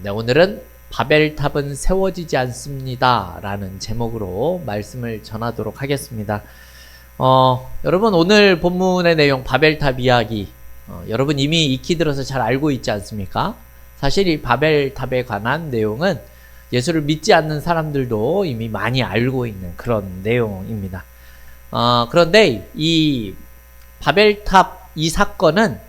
네, 오늘은 바벨탑은 세워지지 않습니다. 라는 제목으로 말씀을 전하도록 하겠습니다. 어, 여러분, 오늘 본문의 내용, 바벨탑 이야기, 어, 여러분 이미 익히 들어서 잘 알고 있지 않습니까? 사실 이 바벨탑에 관한 내용은 예수를 믿지 않는 사람들도 이미 많이 알고 있는 그런 내용입니다. 어, 그런데 이 바벨탑 이 사건은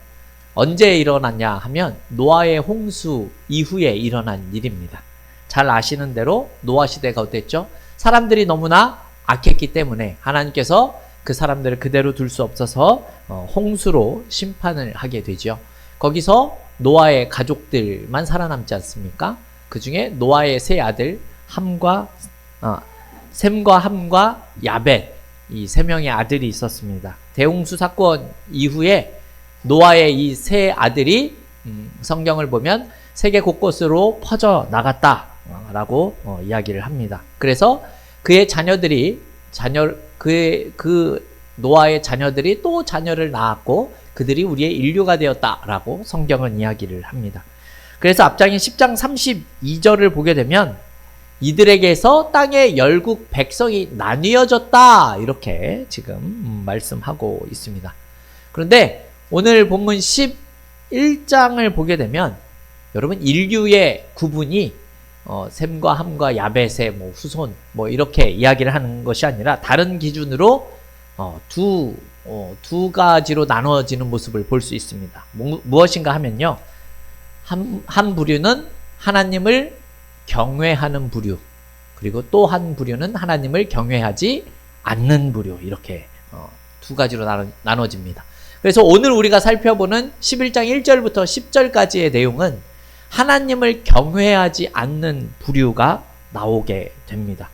언제 일어났냐 하면 노아의 홍수 이후에 일어난 일입니다. 잘 아시는 대로 노아 시대가 어땠죠? 사람들이 너무나 악했기 때문에 하나님께서 그 사람들을 그대로 둘 수 없어서 어, 홍수로 심판을 하게 되죠. 거기서 노아의 가족들만 살아남지 않습니까? 그 중에 노아의 세 아들 함과 어, 셈과 함과 야벳 이 세 명의 아들이 있었습니다. 대홍수 사건 이후에 노아의 이 세 아들이 음, 성경을 보면 세계 곳곳으로 퍼져 나갔다라고 어, 이야기를 합니다. 그래서 그의 자녀들이 자녀 그의 그 노아의 자녀들이 또 자녀를 낳았고 그들이 우리의 인류가 되었다라고 성경은 이야기를 합니다. 그래서 앞장인 10장 32절을 보게 되면 이들에게서 땅의 열국 백성이 나뉘어졌다 이렇게 지금 음, 말씀하고 있습니다. 그런데 오늘 본문 11장을 보게 되면 여러분 인류의 구분이 어, 셈과 함과 야벳의 뭐 후손 뭐 이렇게 이야기를 하는 것이 아니라 다른 기준으로 어, 두, 어, 두 가지로 나눠지는 모습을 볼 수 있습니다. 무, 무엇인가 하면요. 한, 한 부류는 하나님을 경외하는 부류, 그리고 또 한 부류는 하나님을 경외하지 않는 부류, 이렇게 어, 두 가지로 나눠, 나눠집니다. 그래서 오늘 우리가 살펴보는 11장 1절부터 10절까지의 내용은 하나님을 경외하지 않는 부류가 나오게 됩니다.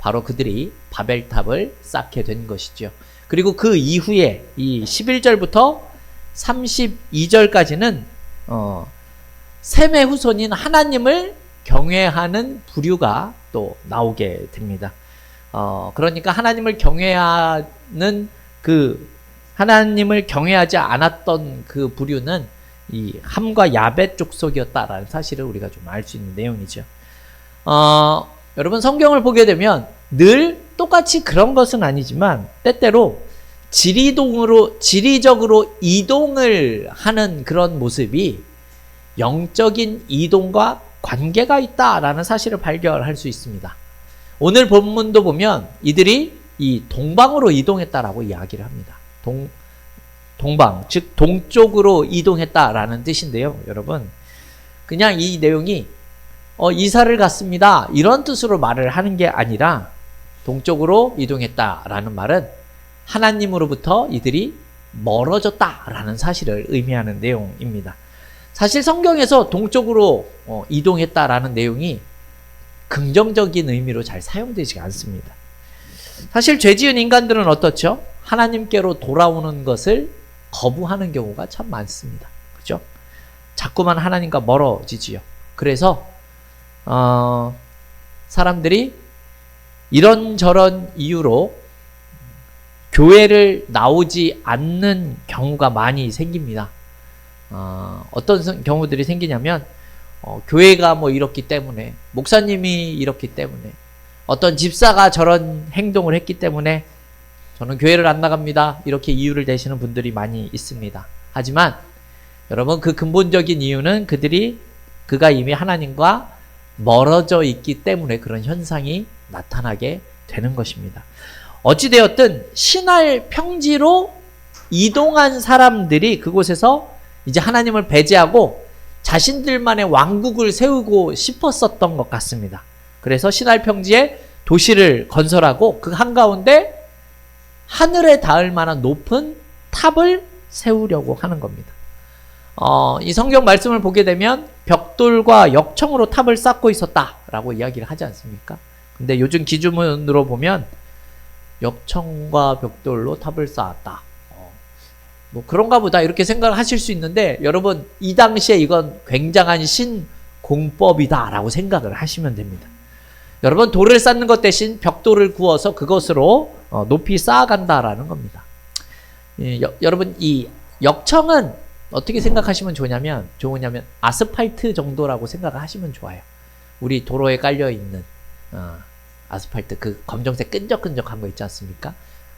바로 그들이 바벨탑을 쌓게 된 것이죠. 그리고 그 이후에 이 11절부터 32절까지는 어, 셈의 후손인 하나님을 경외하는 부류가 또 나오게 됩니다. 어, 그러니까 하나님을 경외하는 그 하나님을 경외하지 않았던 그 부류는 이 함과 야벳 족속이었다라는 사실을 우리가 좀 알 수 있는 내용이죠. 어, 여러분 성경을 보게 되면 늘 똑같이 그런 것은 아니지만 때때로 지리동으로 지리적으로 이동을 하는 그런 모습이 영적인 이동과 관계가 있다라는 사실을 발견할 수 있습니다. 오늘 본문도 보면 이들이 이 동방으로 이동했다라고 이야기를 합니다. 동 동방 즉 동쪽으로 이동했다라는 뜻인데요, 여러분. 그냥 이 내용이 어, 이사를 갔습니다. 이런 뜻으로 말을 하는 게 아니라 동쪽으로 이동했다라는 말은 하나님으로부터 이들이 멀어졌다라는 사실을 의미하는 내용입니다. 사실 성경에서 동쪽으로 어, 이동했다라는 내용이 긍정적인 의미로 잘 사용되지 않습니다. 사실 죄 지은 인간들은 어떻죠? 하나님께로 돌아오는 것을 거부하는 경우가 참 많습니다. 그죠? 자꾸만 하나님과 멀어지지요. 그래서 어, 사람들이 이런저런 이유로 교회를 나오지 않는 경우가 많이 생깁니다. 어, 어떤 경우들이 생기냐면 어, 교회가 뭐 이렇기 때문에 목사님이 이렇기 때문에 어떤 집사가 저런 행동을 했기 때문에 저는 교회를 안 나갑니다. 이렇게 이유를 대시는 분들이 많이 있습니다. 하지만 여러분 그 근본적인 이유는 그들이 그가 이미 하나님과 멀어져 있기 때문에 그런 현상이 나타나게 되는 것입니다. 어찌되었든 신할 평지로 이동한 사람들이 그곳에서 이제 하나님을 배제하고 자신들만의 왕국을 세우고 싶었었던 것 같습니다. 그래서 신할 평지에 도시를 건설하고 그 한가운데 하늘에 닿을 만한 높은 탑을 세우려고 하는 겁니다. 어, 이 성경 말씀을 보게 되면 벽돌과 역청으로 탑을 쌓고 있었다라고 이야기를 하지 않습니까? 근데 요즘 기준으로 보면 역청과 벽돌로 탑을 쌓았다. 어, 뭐 그런가 보다 이렇게 생각하실 수 있는데 여러분 이 당시에 이건 굉장한 신 공법이다라고 생각을 하시면 됩니다. 여러분 돌을 쌓는 것 대신 벽돌을 구워서 그것으로 어, 높이 쌓아간다라는 겁니다. 예, 여, 여러분 이 역청은 어떻게 생각하시면 좋냐면 좋으냐면 아스팔트 정도라고 생각을 하시면 좋아요. 우리 도로에 깔려 있는 어, 아스팔트 그 검정색 끈적끈적한 거 있지 않습니까?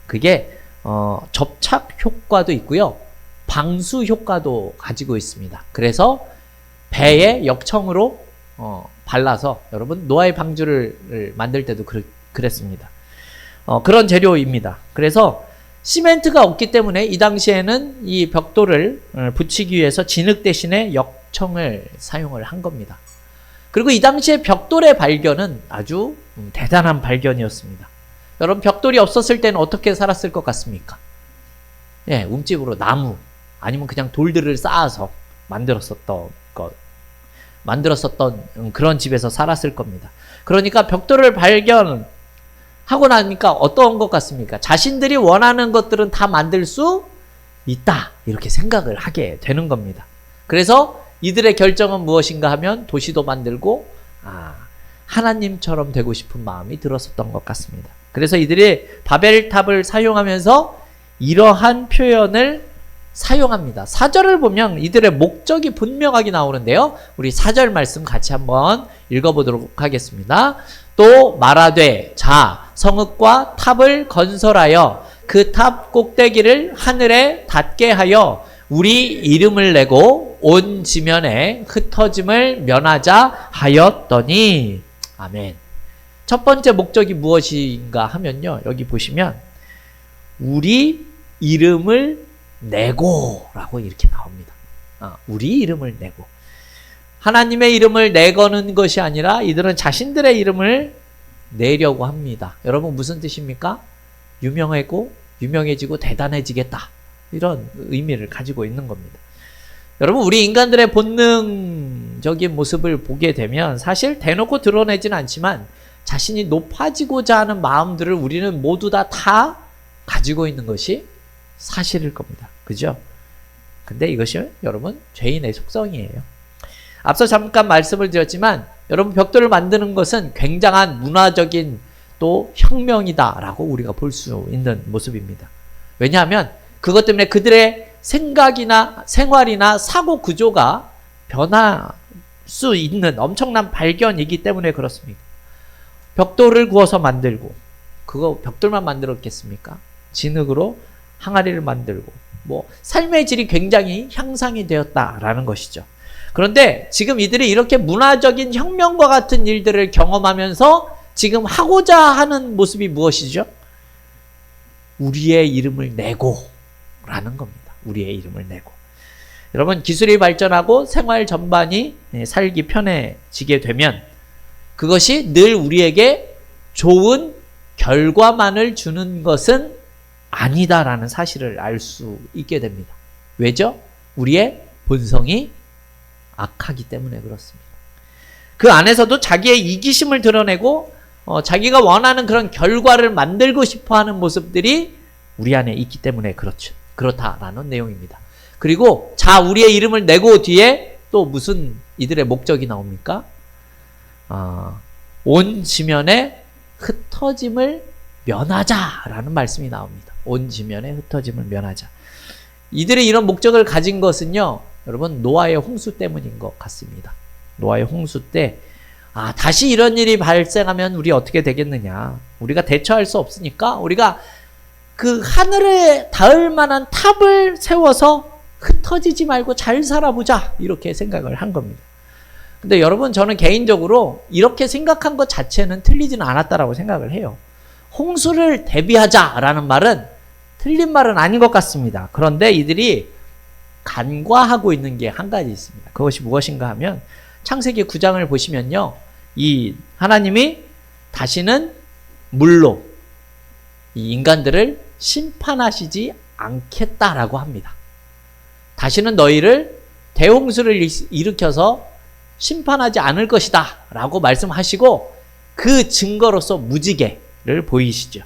그게 어, 접착 효과도 있고요. 방수 효과도 가지고 있습니다. 그래서 배에 역청으로 어, 발라서 여러분 노아의 방주를 만들 때도 그, 그랬습니다. 어, 그런 재료입니다. 그래서 시멘트가 없기 때문에 이 당시에는 이 벽돌을 어, 붙이기 위해서 진흙 대신에 역청을 사용을 한 겁니다. 그리고 이 당시에 벽돌의 발견은 아주 음, 대단한 발견이었습니다. 여러분 벽돌이 없었을 때는 어떻게 살았을 것 같습니까? 예, 움집으로 나무 아니면 그냥 돌들을 쌓아서 만들었었던 것 만들었었던 음, 그런 집에서 살았을 겁니다. 그러니까 벽돌을 발견 하고 나니까 어떤 것 같습니까? 자신들이 원하는 것들은 다 만들 수 있다. 이렇게 생각을 하게 되는 겁니다. 그래서 이들의 결정은 무엇인가 하면 도시도 만들고, 아, 하나님처럼 되고 싶은 마음이 들었었던 것 같습니다. 그래서 이들이 바벨탑을 사용하면서 이러한 표현을 사용합니다. 사절을 보면 이들의 목적이 분명하게 나오는데요. 우리 사절 말씀 같이 한번 읽어보도록 하겠습니다. 또 말하되 자 성읍과 탑을 건설하여 그 탑 꼭대기를 하늘에 닿게 하여 우리 이름을 내고 온 지면에 흩어짐을 면하자 하였더니 아멘. 첫 번째 목적이 무엇인가 하면요. 여기 보시면 우리 이름을 내고라고 이렇게 나옵니다. 아, 우리 이름을 내고 하나님의 이름을 내거는 것이 아니라 이들은 자신들의 이름을 내려고 합니다. 여러분 무슨 뜻입니까? 유명하고 유명해지고 대단해지겠다 이런 의미를 가지고 있는 겁니다. 여러분 우리 인간들의 본능적인 모습을 보게 되면 사실 대놓고 드러내진 않지만 자신이 높아지고자 하는 마음들을 우리는 모두 다다 가지고 있는 것이 사실일 겁니다. 그죠? 근데 이것이 여러분 죄인의 속성이에요. 앞서 잠깐 말씀을 드렸지만 여러분 벽돌을 만드는 것은 굉장한 문화적인 또 혁명이다라고 우리가 볼 수 있는 모습입니다. 왜냐하면 그것 때문에 그들의 생각이나 생활이나 사고 구조가 변할 수 있는 엄청난 발견이기 때문에 그렇습니다. 벽돌을 구워서 만들고 그거 벽돌만 만들었겠습니까? 진흙으로 항아리를 만들고 뭐 삶의 질이 굉장히 향상이 되었다라는 것이죠. 그런데 지금 이들이 이렇게 문화적인 혁명과 같은 일들을 경험하면서 지금 하고자 하는 모습이 무엇이죠? 우리의 이름을 내고 라는 겁니다. 우리의 이름을 내고. 여러분, 기술이 발전하고 생활 전반이 살기 편해지게 되면 그것이 늘 우리에게 좋은 결과만을 주는 것은 아니다라는 사실을 알 수 있게 됩니다. 왜죠? 우리의 본성이 악하기 때문에 그렇습니다. 그 안에서도 자기의 이기심을 드러내고 어, 자기가 원하는 그런 결과를 만들고 싶어 하는 모습들이 우리 안에 있기 때문에 그렇죠. 그렇다라는 내용입니다. 그리고 자, 우리의 이름을 내고 뒤에 또 무슨 이들의 목적이 나옵니까? 어, 온 지면에 흩어짐을 면하자라는 말씀이 나옵니다. 온 지면에 흩어짐을 면하자. 이들이 이런 목적을 가진 것은요, 여러분, 노아의 홍수 때문인 것 같습니다. 노아의 홍수 때, 아, 다시 이런 일이 발생하면 우리 어떻게 되겠느냐. 우리가 대처할 수 없으니까 우리가 그 하늘에 닿을 만한 탑을 세워서 흩어지지 말고 잘 살아보자. 이렇게 생각을 한 겁니다. 근데 여러분, 저는 개인적으로 이렇게 생각한 것 자체는 틀리지는 않았다라고 생각을 해요. 홍수를 대비하자라는 말은 틀린 말은 아닌 것 같습니다. 그런데 이들이 간과하고 있는 게 한 가지 있습니다. 그것이 무엇인가 하면 창세기 9장을 보시면요. 이 하나님이 다시는 물로 이 인간들을 심판하시지 않겠다라고 합니다. 다시는 너희를 대홍수를 일으켜서 심판하지 않을 것이다 라고 말씀하시고 그 증거로서 무지개를 보이시죠.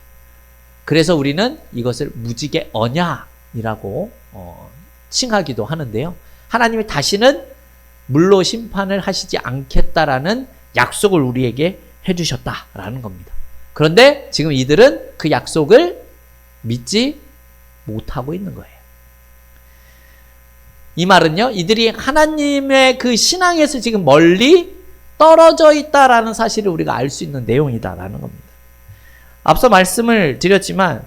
그래서 우리는 이것을 무지개 언약이라고 어, 칭하기도 하는데요. 하나님이 다시는 물로 심판을 하시지 않겠다라는 약속을 우리에게 해주셨다라는 겁니다. 그런데 지금 이들은 그 약속을 믿지 못하고 있는 거예요. 이 말은요, 이들이 하나님의 그 신앙에서 지금 멀리 떨어져 있다라는 사실을 우리가 알 수 있는 내용이다라는 겁니다. 앞서 말씀을 드렸지만,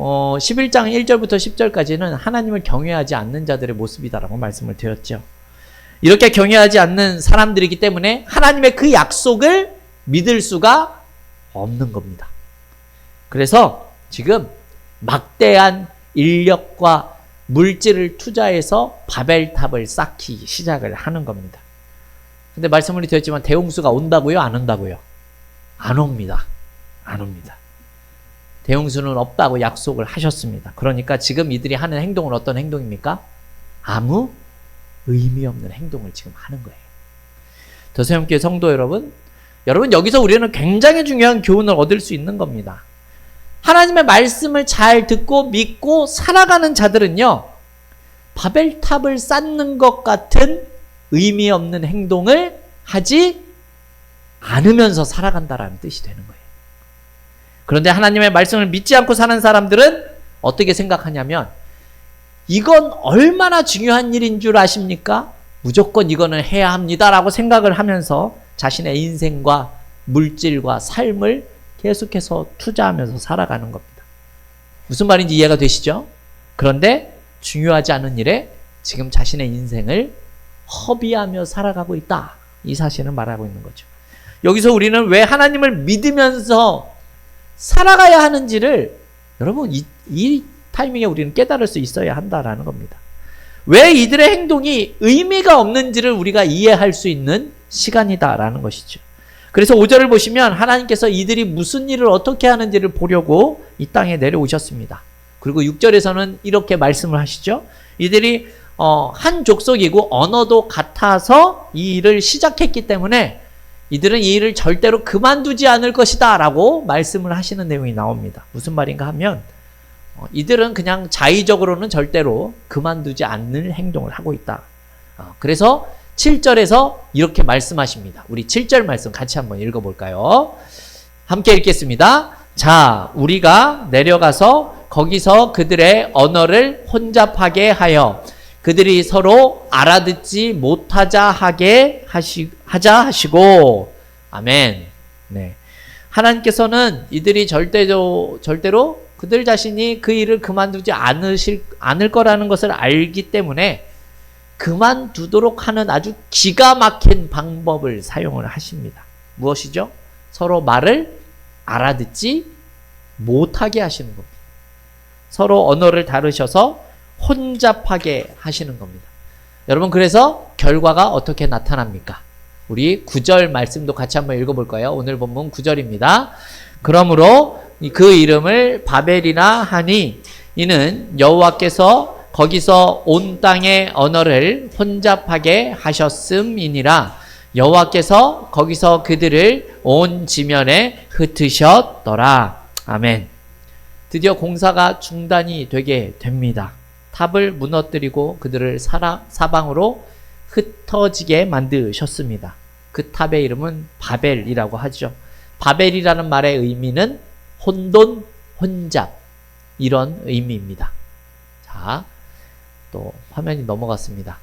어, 11장 1절부터 10절까지는 하나님을 경외하지 않는 자들의 모습이다라고 말씀을 드렸죠. 이렇게 경외하지 않는 사람들이기 때문에 하나님의 그 약속을 믿을 수가 없는 겁니다. 그래서 지금 막대한 인력과 물질을 투자해서 바벨탑을 쌓기 시작을 하는 겁니다. 근데 말씀을 드렸지만 대홍수가 온다고요? 안 온다고요? 안 옵니다. 안 옵니다. 대홍수는 없다고 약속을 하셨습니다. 그러니까 지금 이들이 하는 행동은 어떤 행동입니까? 아무 의미 없는 행동을 지금 하는 거예요. 더세움교회 성도 여러분, 여러분 여기서 우리는 굉장히 중요한 교훈을 얻을 수 있는 겁니다. 하나님의 말씀을 잘 듣고 믿고 살아가는 자들은요, 바벨탑을 쌓는 것 같은 의미 없는 행동을 하지 않으면서 살아간다라는 뜻이 되는 거예요. 그런데 하나님의 말씀을 믿지 않고 사는 사람들은 어떻게 생각하냐면, 이건 얼마나 중요한 일인 줄 아십니까? 무조건 이거는 해야 합니다라고 생각을 하면서 자신의 인생과 물질과 삶을 계속해서 투자하면서 살아가는 겁니다. 무슨 말인지 이해가 되시죠? 그런데 중요하지 않은 일에 지금 자신의 인생을 허비하며 살아가고 있다. 이 사실을 말하고 있는 거죠. 여기서 우리는 왜 하나님을 믿으면서 살아가야 하는지를 여러분 이, 이 타이밍에 우리는 깨달을 수 있어야 한다라는 겁니다. 왜 이들의 행동이 의미가 없는지를 우리가 이해할 수 있는 시간이다라는 것이죠. 그래서 5절을 보시면 하나님께서 이들이 무슨 일을 어떻게 하는지를 보려고 이 땅에 내려오셨습니다. 그리고 6절에서는 이렇게 말씀을 하시죠. 이들이 어, 한 족속이고 언어도 같아서 이 일을 시작했기 때문에 이들은 이 일을 절대로 그만두지 않을 것이다 라고 말씀을 하시는 내용이 나옵니다. 무슨 말인가 하면 어, 이들은 그냥 자의적으로는 절대로 그만두지 않는 행동을 하고 있다. 어, 그래서 7절에서 이렇게 말씀하십니다. 우리 7절 말씀 같이 한번 읽어볼까요? 함께 읽겠습니다. 자, 우리가 내려가서 거기서 그들의 언어를 혼잡하게 하여 그들이 서로 알아듣지 못하자 하게 하시, 하자 하시고, 아멘. 네. 하나님께서는 이들이 절대로, 절대로 그들 자신이 그 일을 그만두지 않으실, 않을 거라는 것을 알기 때문에 그만두도록 하는 아주 기가 막힌 방법을 사용을 하십니다. 무엇이죠? 서로 말을 알아듣지 못하게 하시는 겁니다. 서로 언어를 다루셔서 혼잡하게 하시는 겁니다. 여러분, 그래서 결과가 어떻게 나타납니까? 우리 9절 말씀도 같이 한번 읽어볼까요? 오늘 본문 9절입니다. 그러므로 그 이름을 바벨이나 하니 이는 여호와께서 거기서 온 땅의 언어를 혼잡하게 하셨음이니라 여호와께서 거기서 그들을 온 지면에 흩으셨더라. 아멘. 드디어 공사가 중단이 되게 됩니다. 탑을 무너뜨리고 그들을 사라, 사방으로 흩어지게 만드셨습니다. 그 탑의 이름은 바벨이라고 하죠. 바벨이라는 말의 의미는 혼돈, 혼잡 이런 의미입니다. 자, 또 화면이 넘어갔습니다.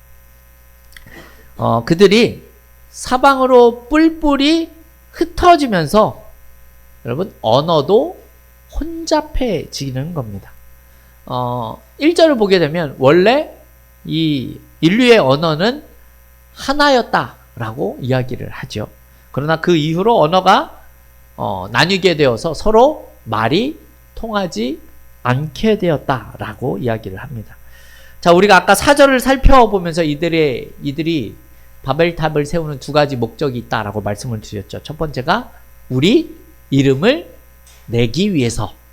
어, 그들이 사방으로 뿔뿔이 흩어지면서 여러분 언어도 혼잡해지는 겁니다. 어, 1절을 보게 되면 원래 이 인류의 언어는 하나였다라고 이야기를 하죠. 그러나 그 이후로 언어가 어, 나뉘게 되어서 서로 말이 통하지 않게 되었다라고 이야기를 합니다. 자, 우리가 아까 사절을 살펴보면서 이들의 이들이 바벨탑을 세우는 두 가지 목적이 있다라고 말씀을 드렸죠. 첫 번째가 우리 이름을 내기 위해서 어,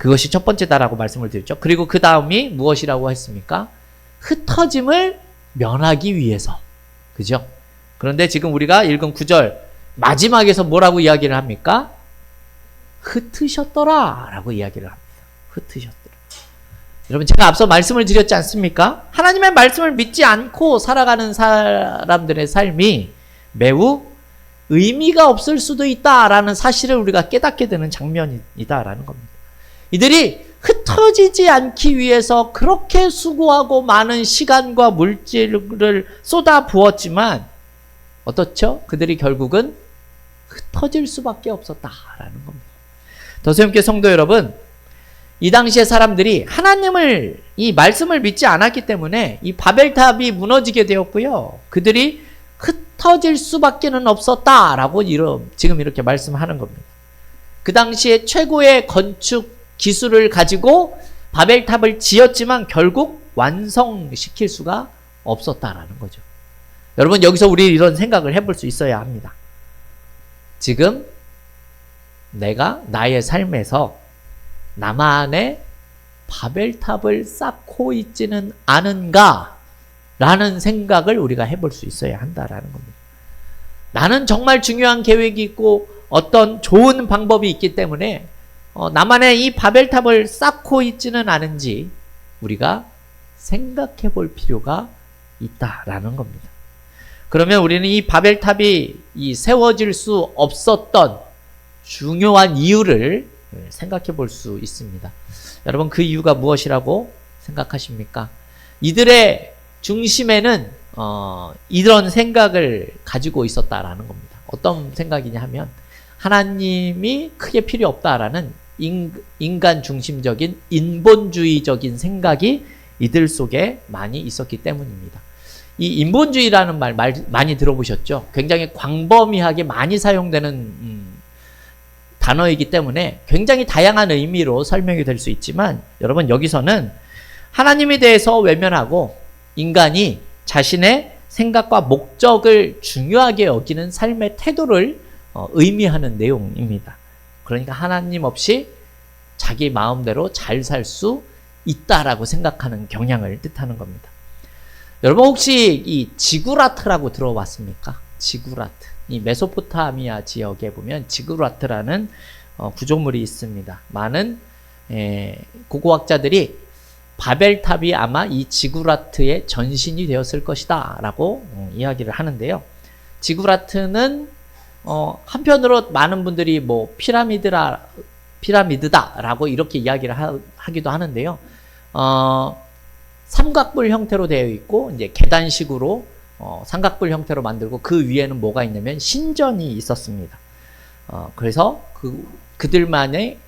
그것이 첫 번째다라고 말씀을 드렸죠. 그리고 그 다음이 무엇이라고 했습니까? 흩어짐을 면하기 위해서. 그죠? 그런데 지금 우리가 읽은 구절 마지막에서 뭐라고 이야기를 합니까? 흩으셨더라 라고 이야기를 합니다. 흩으셨더라. 여러분 제가 앞서 말씀을 드렸지 않습니까? 하나님의 말씀을 믿지 않고 살아가는 사람들의 삶이 매우 의미가 없을 수도 있다라는 사실을 우리가 깨닫게 되는 장면이다라는 겁니다. 이들이 흩어지지 않기 위해서 그렇게 수고하고 많은 시간과 물질을 쏟아 부었지만 어떻죠? 그들이 결국은 흩어질 수밖에 없었다라는 겁니다. 더소염께 성도 여러분, 이 당시의 사람들이 하나님을 이 말씀을 믿지 않았기 때문에 이 바벨탑이 무너지게 되었고요. 그들이 흩어질 수밖에는 없었다라고 지금 이렇게 말씀하는 겁니다. 그 당시에 최고의 건축 기술을 가지고 바벨탑을 지었지만 결국 완성시킬 수가 없었다라는 거죠. 여러분 여기서 우리 이런 생각을 해볼 수 있어야 합니다. 지금 내가 나의 삶에서 나만의 바벨탑을 쌓고 있지는 않은가? 라는 생각을 우리가 해볼 수 있어야 한다라는 겁니다. 나는 정말 중요한 계획이 있고 어떤 좋은 방법이 있기 때문에 어, 나만의 이 바벨탑을 쌓고 있지는 않은지 우리가 생각해 볼 필요가 있다라는 겁니다. 그러면 우리는 이 바벨탑이 이 세워질 수 없었던 중요한 이유를 생각해 볼 수 있습니다. 여러분 그 이유가 무엇이라고 생각하십니까? 이들의 중심에는 어, 이런 생각을 가지고 있었다라는 겁니다. 어떤 생각이냐 하면 하나님이 크게 필요 없다라는 인, 인간 중심적인 인본주의적인 생각이 이들 속에 많이 있었기 때문입니다. 이 인본주의라는 말, 말 많이 들어보셨죠? 굉장히 광범위하게 많이 사용되는 음, 단어이기 때문에 굉장히 다양한 의미로 설명이 될 수 있지만 여러분 여기서는 하나님에 대해서 외면하고 인간이 자신의 생각과 목적을 중요하게 여기는 삶의 태도를 어, 의미하는 내용입니다. 그러니까 하나님 없이 자기 마음대로 잘 살 수 있다라고 생각하는 경향을 뜻하는 겁니다. 여러분 혹시 이 지구라트라고 들어봤습니까? 지구라트. 이 메소포타미아 지역에 보면 지구라트라는 어, 구조물이 있습니다. 많은 에, 고고학자들이 바벨탑이 아마 이 지구라트의 전신이 되었을 것이다 라고 음, 이야기를 하는데요. 지구라트는 어, 한편으로 많은 분들이 뭐 피라미드라 피라미드다라고 이렇게 이야기를 하, 기도 하는데요. 어, 삼각불 형태로 되어 있고 이제 계단식으로 어, 삼각불 형태로 만들고 그 위에는 뭐가 있냐면 신전이 있었습니다. 어, 그래서 그 그들만의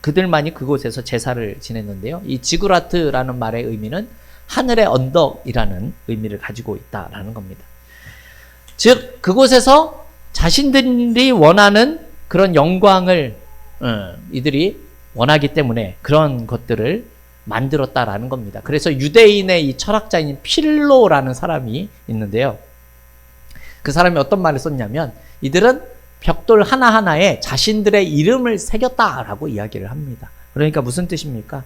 그들만이 그곳에서 제사를 지냈는데요. 이 지구라트라는 말의 의미는 하늘의 언덕이라는 의미를 가지고 있다라는 겁니다. 즉 그곳에서 자신들이 원하는 그런 영광을 어, 이들이 원하기 때문에 그런 것들을 만들었다라는 겁니다. 그래서 유대인의 이 철학자인 필로라는 사람이 있는데요. 그 사람이 어떤 말을 썼냐면 이들은 벽돌 하나하나에 자신들의 이름을 새겼다라고 이야기를 합니다. 그러니까 무슨 뜻입니까?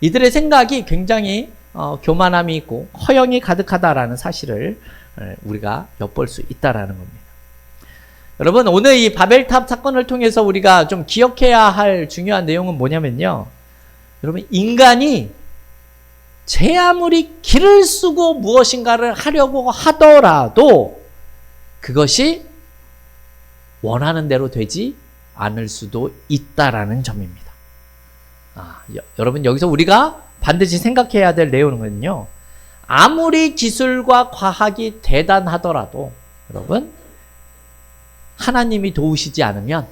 이들의 생각이 굉장히 어, 교만함이 있고 허영이 가득하다라는 사실을 어, 우리가 엿볼 수 있다라는 겁니다. 여러분 오늘 이 바벨탑 사건을 통해서 우리가 좀 기억해야 할 중요한 내용은 뭐냐면요. 여러분 인간이 제 아무리 길을 쓰고 무엇인가를 하려고 하더라도 그것이 원하는 대로 되지 않을 수도 있다라는 점입니다. 아, 여, 여러분 여기서 우리가 반드시 생각해야 될 내용은요. 아무리 기술과 과학이 대단하더라도 여러분 하나님이 도우시지 않으면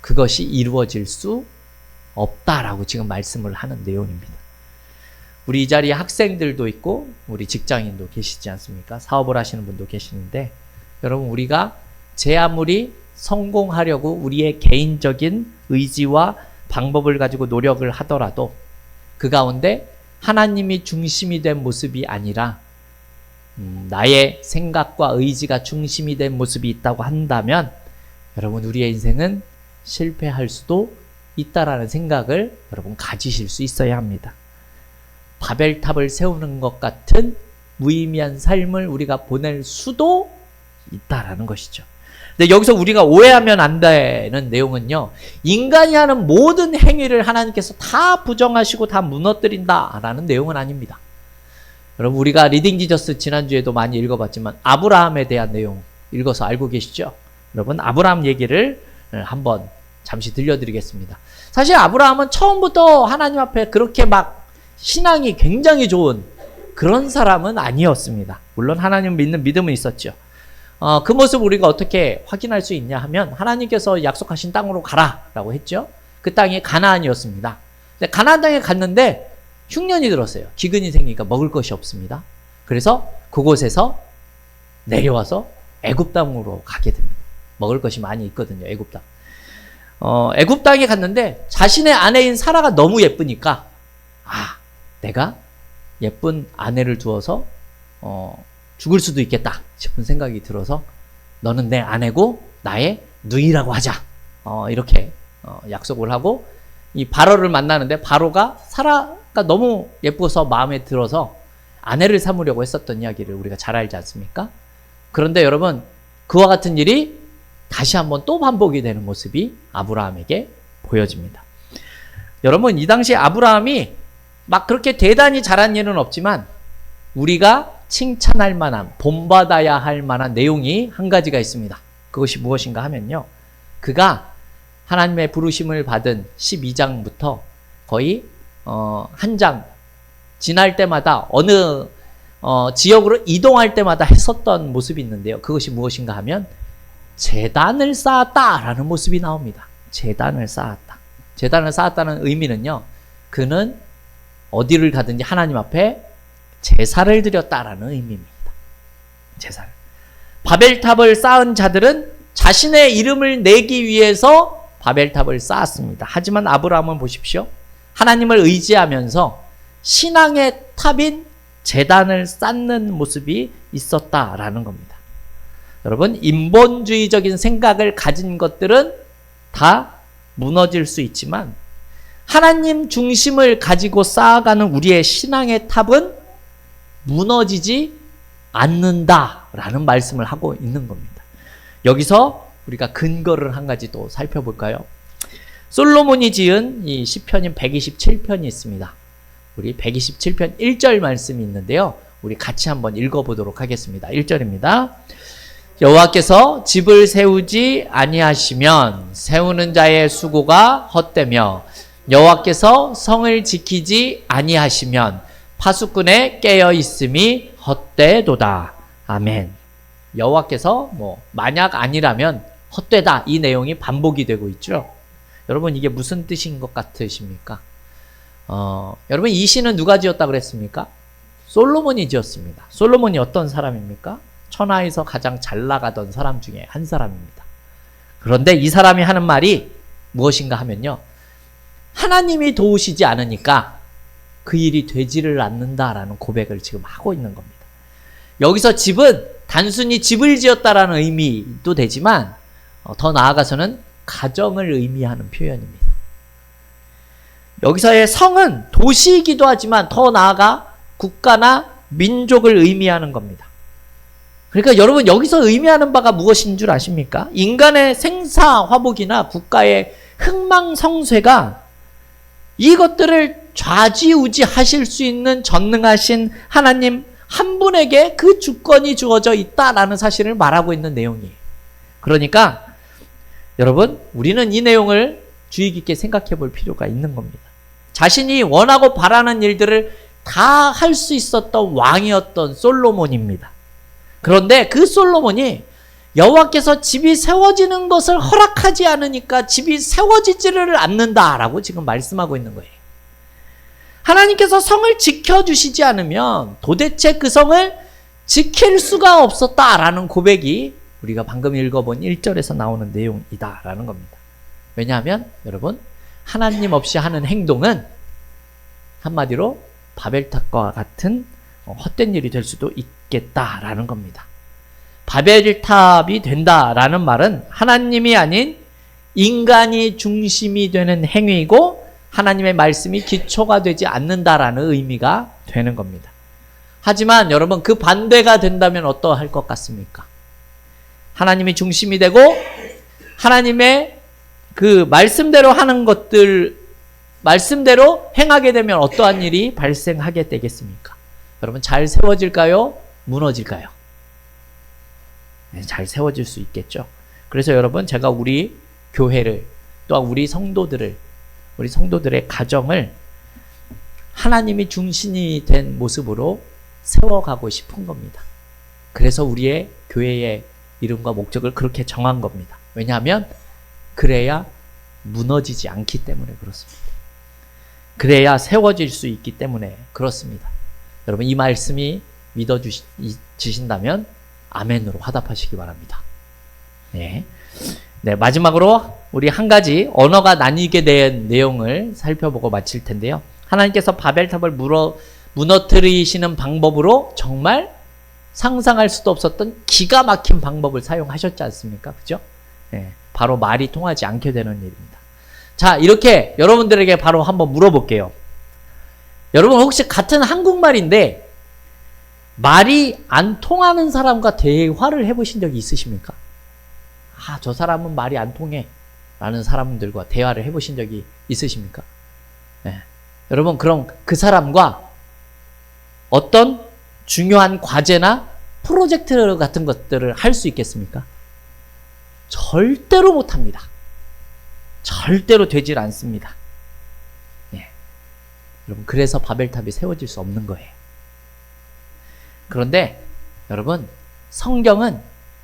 그것이 이루어질 수 없다라고 지금 말씀을 하는 내용입니다. 우리 이 자리에 학생들도 있고 우리 직장인도 계시지 않습니까? 사업을 하시는 분도 계시는데 여러분 우리가 제 아무리 성공하려고 우리의 개인적인 의지와 방법을 가지고 노력을 하더라도 그 가운데 하나님이 중심이 된 모습이 아니라 음, 나의 생각과 의지가 중심이 된 모습이 있다고 한다면 여러분 우리의 인생은 실패할 수도 있다라는 생각을 여러분 가지실 수 있어야 합니다. 바벨탑을 세우는 것 같은 무의미한 삶을 우리가 보낼 수도 있다라는 것이죠. 근데 여기서 우리가 오해하면 안 되는 내용은요. 인간이 하는 모든 행위를 하나님께서 다 부정하시고 다 무너뜨린다라는 내용은 아닙니다. 여러분 우리가 리딩 지저스 지난주에도 많이 읽어봤지만 아브라함에 대한 내용 읽어서 알고 계시죠? 여러분 아브라함 얘기를 한번 잠시 들려드리겠습니다. 사실 아브라함은 처음부터 하나님 앞에 그렇게 막 신앙이 굉장히 좋은 그런 사람은 아니었습니다. 물론 하나님 믿는 믿음은 있었죠. 어, 그 모습 우리가 어떻게 확인할 수 있냐 하면 하나님께서 약속하신 땅으로 가라라고 했죠. 그 땅이 가나안이었습니다. 가나안 땅에 갔는데 흉년이 들었어요. 기근이 생기니까 먹을 것이 없습니다. 그래서 그곳에서 내려와서 애굽 땅으로 가게 됩니다. 먹을 것이 많이 있거든요. 애굽 땅. 어, 애굽 땅에 갔는데 자신의 아내인 사라가 너무 예쁘니까 아, 내가 예쁜 아내를 두어서 어, 죽을 수도 있겠다 싶은 생각이 들어서 너는 내 아내고 나의 누이라고 하자. 어, 이렇게 어, 약속을 하고 이 바로를 만나는데 바로가 사라가 너무 예뻐서 마음에 들어서 아내를 삼으려고 했었던 이야기를 우리가 잘 알지 않습니까? 그런데 여러분 그와 같은 일이 다시 한번 또 반복이 되는 모습이 아브라함에게 보여집니다. 여러분 이 당시 아브라함이 막 그렇게 대단히 잘한 일은 없지만 우리가 칭찬할 만한 본받아야 할 만한 내용이 한 가지가 있습니다. 그것이 무엇인가 하면요. 그가 하나님의 부르심을 받은 12장부터 거의 어, 한 장 지날 때마다 어느 어, 지역으로 이동할 때마다 했었던 모습이 있는데요. 그것이 무엇인가 하면 재단을 쌓았다라는 모습이 나옵니다. 재단을 쌓았다. 재단을 쌓았다는 의미는요. 그는 어디를 가든지 하나님 앞에 제사를 드렸다라는 의미입니다. 제사를. 바벨탑을 쌓은 자들은 자신의 이름을 내기 위해서 바벨탑을 쌓았습니다. 하지만 아브라함은 보십시오. 하나님을 의지하면서 신앙의 탑인 재단을 쌓는 모습이 있었다라는 겁니다. 여러분, 인본주의적인 생각을 가진 것들은 다 무너질 수 있지만 하나님 중심을 가지고 쌓아가는 우리의 신앙의 탑은 무너지지 않는다라는 말씀을 하고 있는 겁니다. 여기서 우리가 근거를 한 가지 또 살펴볼까요? 솔로몬이 지은 이 시편인 127편이 있습니다. 우리 127편 1절 말씀이 있는데요. 우리 같이 한번 읽어보도록 하겠습니다. 1절입니다. 여호와께서 집을 세우지 아니하시면 세우는 자의 수고가 헛되며 여호와께서 성을 지키지 아니하시면 파수꾼에 깨어 있음이 헛되도다. 아멘. 여호와께서 뭐 만약 아니라면 헛되다 이 내용이 반복이 되고 있죠. 여러분 이게 무슨 뜻인 것 같으십니까? 어, 여러분 이 시는 누가 지었다 그랬습니까? 솔로몬이 지었습니다. 솔로몬이 어떤 사람입니까? 천하에서 가장 잘 나가던 사람 중에 한 사람입니다. 그런데 이 사람이 하는 말이 무엇인가 하면요. 하나님이 도우시지 않으니까 그 일이 되지를 않는다라는 고백을 지금 하고 있는 겁니다. 여기서 집은 단순히 집을 지었다라는 의미도 되지만 어, 더 나아가서는 가정을 의미하는 표현입니다. 여기서의 성은 도시이기도 하지만 더 나아가 국가나 민족을 의미하는 겁니다. 그러니까 여러분 여기서 의미하는 바가 무엇인 줄 아십니까? 인간의 생사 화복이나 국가의 흥망성쇠가 이것들을 좌지우지 하실 수 있는 전능하신 하나님 한 분에게 그 주권이 주어져 있다라는 사실을 말하고 있는 내용이에요. 그러니까 여러분 우리는 이 내용을 주의 깊게 생각해 볼 필요가 있는 겁니다. 자신이 원하고 바라는 일들을 다 할 수 있었던 왕이었던 솔로몬입니다. 그런데 그 솔로몬이 여호와께서 집이 세워지는 것을 허락하지 않으니까 집이 세워지지를 않는다라고 지금 말씀하고 있는 거예요. 하나님께서 성을 지켜주시지 않으면 도대체 그 성을 지킬 수가 없었다라는 고백이 우리가 방금 읽어본 1절에서 나오는 내용이다라는 겁니다. 왜냐하면 여러분 하나님 없이 하는 행동은 한마디로 바벨탑과 같은 헛된 일이 될 수도 있 겠다라는 겁니다. 바벨탑이 된다라는 말은 하나님이 아닌 인간이 중심이 되는 행위이고 하나님의 말씀이 기초가 되지 않는다라는 의미가 되는 겁니다. 하지만 여러분 그 반대가 된다면 어떠할 것 같습니까? 하나님이 중심이 되고 하나님의 그 말씀대로 하는 것들 말씀대로 행하게 되면 어떠한 일이 발생하게 되겠습니까? 여러분 잘 세워질까요? 무너질까요? 네, 잘 세워질 수 있겠죠. 그래서 여러분 제가 우리 교회를 또한 우리 성도들을 우리 성도들의 가정을 하나님이 중심이 된 모습으로 세워가고 싶은 겁니다. 그래서 우리의 교회의 이름과 목적을 그렇게 정한 겁니다. 왜냐하면 그래야 무너지지 않기 때문에 그렇습니다. 그래야 세워질 수 있기 때문에 그렇습니다. 여러분 이 말씀이 믿어주신다면 아멘으로 화답하시기 바랍니다. 네. 네, 마지막으로 우리 한 가지 언어가 나뉘게 된 내용을 살펴보고 마칠 텐데요. 하나님께서 바벨탑을 무너, 무너뜨리시는 방법으로 정말 상상할 수도 없었던 기가 막힌 방법을 사용하셨지 않습니까? 그죠? 네, 바로 말이 통하지 않게 되는 일입니다. 자, 이렇게 여러분들에게 바로 한번 물어볼게요. 여러분 혹시 같은 한국말인데 말이 안 통하는 사람과 대화를 해보신 적이 있으십니까? 아, 저 사람은 말이 안 통해. 라는 사람들과 대화를 해보신 적이 있으십니까? 네. 여러분, 그럼 그 사람과 어떤 중요한 과제나 프로젝트 같은 것들을 할 수 있겠습니까? 절대로 못합니다. 절대로 되질 않습니다. 네. 여러분, 그래서 바벨탑이 세워질 수 없는 거예요. 그런데 여러분, 성경은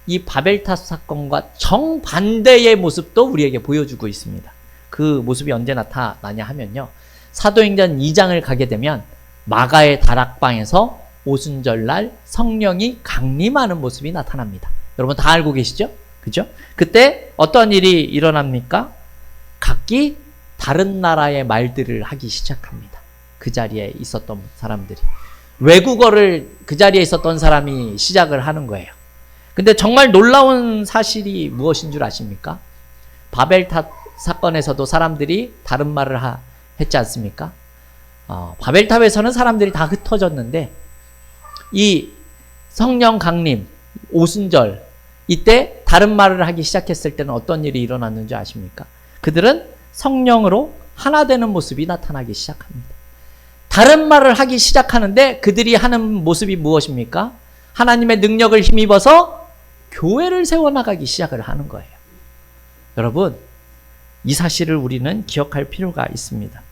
이 바벨탑 사건과 정반대의 모습도 우리에게 보여주고 있습니다. 그 모습이 언제 나타나냐 하면요. 사도행전 2장을 가게 되면 마가의 다락방에서 오순절날 성령이 강림하는 모습이 나타납니다. 여러분 다 알고 계시죠? 그죠? 그때 어떤 일이 일어납니까? 각기 다른 나라의 말들을 하기 시작합니다. 그 자리에 있었던 사람들이. 외국어를 그 자리에 있었던 사람이 시작을 하는 거예요. 근데 정말 놀라운 사실이 무엇인 줄 아십니까? 바벨탑 사건에서도 사람들이 다른 말을 하, 했지 않습니까? 어, 바벨탑에서는 사람들이 다 흩어졌는데 이 성령 강림 오순절 이때 다른 말을 하기 시작했을 때는 어떤 일이 일어났는지 아십니까? 그들은 성령으로 하나 되는 모습이 나타나기 시작합니다. 다른 말을 하기 시작하는데 그들이 하는 모습이 무엇입니까? 하나님의 능력을 힘입어서 교회를 세워나가기 시작을 하는 거예요. 여러분, 이 사실을 우리는 기억할 필요가 있습니다.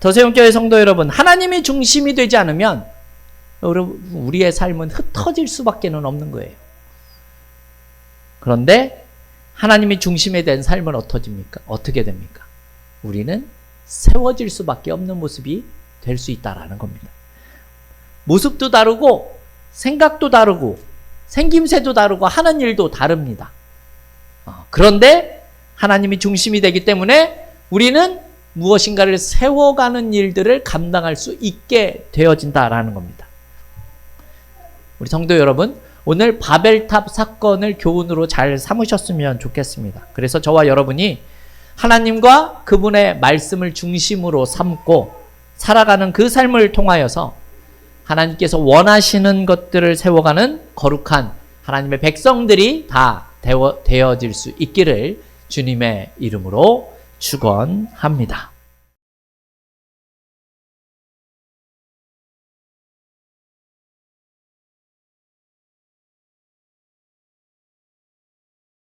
더세용교회 성도 여러분, 하나님이 중심이 되지 않으면 여러분 우리의 삶은 흩어질 수밖에 없는 거예요. 그런데 하나님이 중심에 된 삶은? 어떻게 됩니까? 우리는 세워질 수밖에 없는 모습이 될 수 있다라는 겁니다. 모습도 다르고 생각도 다르고 생김새도 다르고 하는 일도 다릅니다. 어, 그런데 하나님이 중심이 되기 때문에 우리는 무엇인가를 세워가는 일들을 감당할 수 있게 되어진다라는 겁니다. 우리 성도 여러분, 오늘 바벨탑 사건을 교훈으로 잘 삼으셨으면 좋겠습니다. 그래서 저와 여러분이 하나님과 그분의 말씀을 중심으로 삼고 살아가는 그 삶을 통하여서 하나님께서 원하시는 것들을 세워가는 거룩한 하나님의 백성들이 다 되어, 되어질 수 있기를 주님의 이름으로 축원합니다.